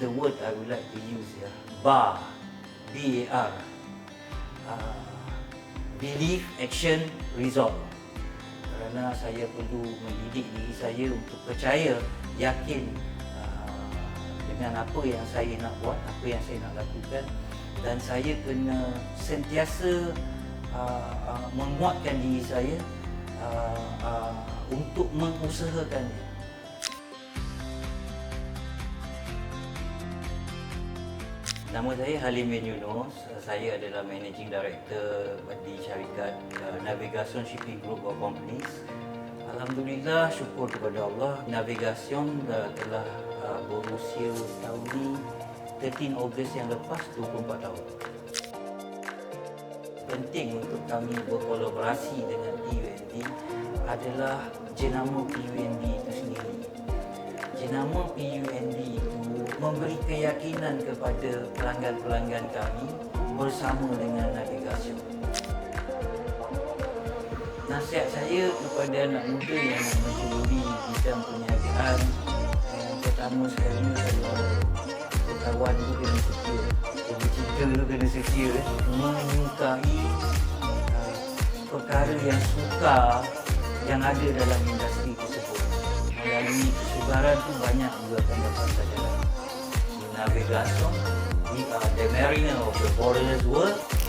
the word I would like to use ya. Bar. B-A-R. Uh, belief, action, result. Kerana saya perlu mendidik diri saya untuk percaya, yakin uh, dengan apa yang saya nak buat, apa yang saya nak lakukan dan saya kena sentiasa uh, uh, menguatkan diri saya uh, uh, untuk mengusahakannya. Nama saya Halim bin Yunus. Saya adalah Managing Director di syarikat uh, Navigation Shipping Group of Companies. Alhamdulillah, syukur kepada Allah, Navigation telah uh, berusia tahun ini 13 Ogos yang lepas 24 tahun. Penting untuk kami berkolaborasi dengan PUNB adalah jenama PUNB itu sendiri jenama itu memberi keyakinan kepada pelanggan-pelanggan kami bersama dengan navigasi. Nasihat saya kepada anak muda yang nak mencuri bidang perniagaan yang pertama sekali kalau kawan tu kena setia jadi cinta tu kena setia eh. menyukai uh, perkara yang suka yang ada dalam industri tersebut melalui kesukaran tu banyak juga akan dapat pelajaran. Navigation, we are the mariner of the foreigners world